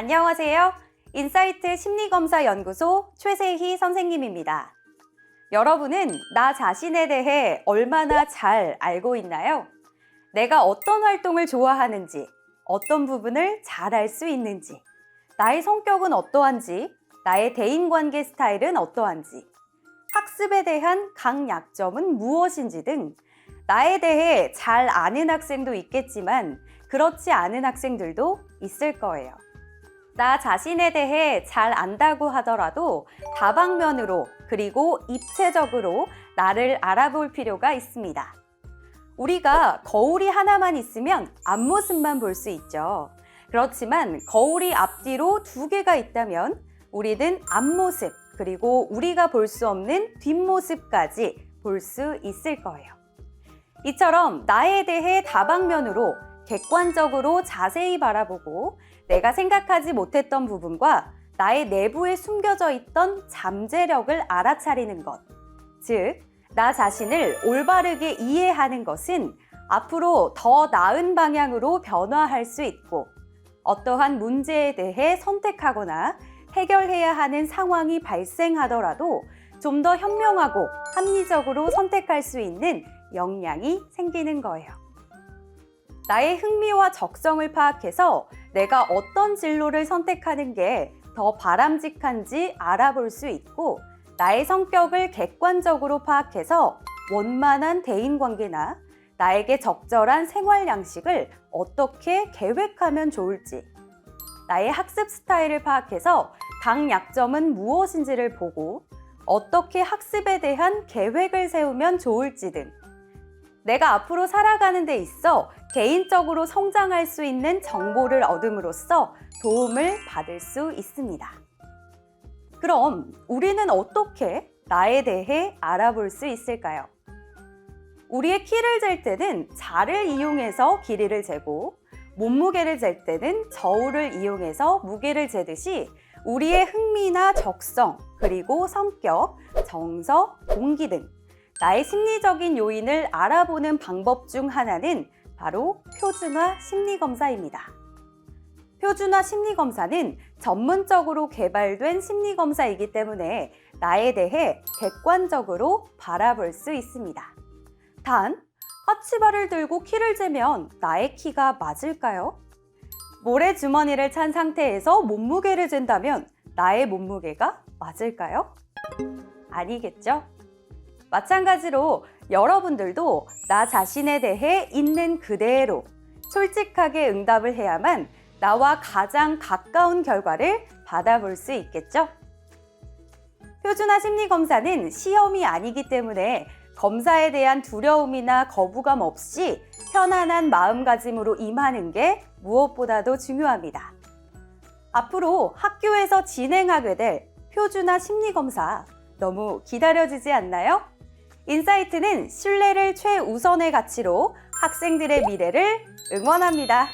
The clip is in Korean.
안녕하세요. 인사이트 심리검사 연구소 최세희 선생님입니다. 여러분은 나 자신에 대해 얼마나 잘 알고 있나요? 내가 어떤 활동을 좋아하는지, 어떤 부분을 잘 알 수 있는지, 나의 성격은 어떠한지, 나의 대인관계 스타일은 어떠한지, 학습에 대한 강약점은 무엇인지 등 나에 대해 잘 아는 학생도 있겠지만 그렇지 않은 학생들도 있을 거예요. 나 자신에 대해 잘 안다고 하더라도 다방면으로 그리고 입체적으로 나를 알아볼 필요가 있습니다. 우리가 거울이 하나만 있으면 앞모습만 볼 수 있죠. 그렇지만 거울이 앞뒤로 두 개가 있다면 우리는 앞모습 그리고 우리가 볼 수 없는 뒷모습까지 볼 수 있을 거예요. 이처럼 나에 대해 다방면으로 객관적으로 자세히 바라보고 내가 생각하지 못했던 부분과 나의 내부에 숨겨져 있던 잠재력을 알아차리는 것. 즉, 나 자신을 올바르게 이해하는 것은 앞으로 더 나은 방향으로 변화할 수 있고 어떠한 문제에 대해 선택하거나 해결해야 하는 상황이 발생하더라도 좀 더 현명하고 합리적으로 선택할 수 있는 역량이 생기는 거예요. 나의 흥미와 적성을 파악해서 내가 어떤 진로를 선택하는 게 더 바람직한지 알아볼 수 있고 나의 성격을 객관적으로 파악해서 원만한 대인 관계나 나에게 적절한 생활 양식을 어떻게 계획하면 좋을지 나의 학습 스타일을 파악해서 강약점은 무엇인지를 보고 어떻게 학습에 대한 계획을 세우면 좋을지 등 내가 앞으로 살아가는 데 있어 개인적으로 성장할 수 있는 정보를 얻음으로써 도움을 받을 수 있습니다. 그럼 우리는 어떻게 나에 대해 알아볼 수 있을까요? 우리의 키를 잴 때는 자를 이용해서 길이를 재고 몸무게를 잴 때는 저울을 이용해서 무게를 재듯이 우리의 흥미나 적성, 그리고 성격, 정서, 동기 등 나의 심리적인 요인을 알아보는 방법 중 하나는 바로 표준화 심리검사입니다. 표준화 심리검사는 전문적으로 개발된 심리검사이기 때문에 나에 대해 객관적으로 바라볼 수 있습니다. 단, 까치발을 들고 키를 재면 나의 키가 맞을까요? 모래 주머니를 찬 상태에서 몸무게를 잰다면 나의 몸무게가 맞을까요? 아니겠죠? 마찬가지로 여러분들도 나 자신에 대해 있는 그대로 솔직하게 응답을 해야만 나와 가장 가까운 결과를 받아볼 수 있겠죠? 표준화 심리 검사는 시험이 아니기 때문에 검사에 대한 두려움이나 거부감 없이 편안한 마음가짐으로 임하는 게 무엇보다도 중요합니다. 앞으로 학교에서 진행하게 될 표준화 심리 검사 너무 기다려지지 않나요? 인사이트는 신뢰를 최우선의 가치로 학생들의 미래를 응원합니다.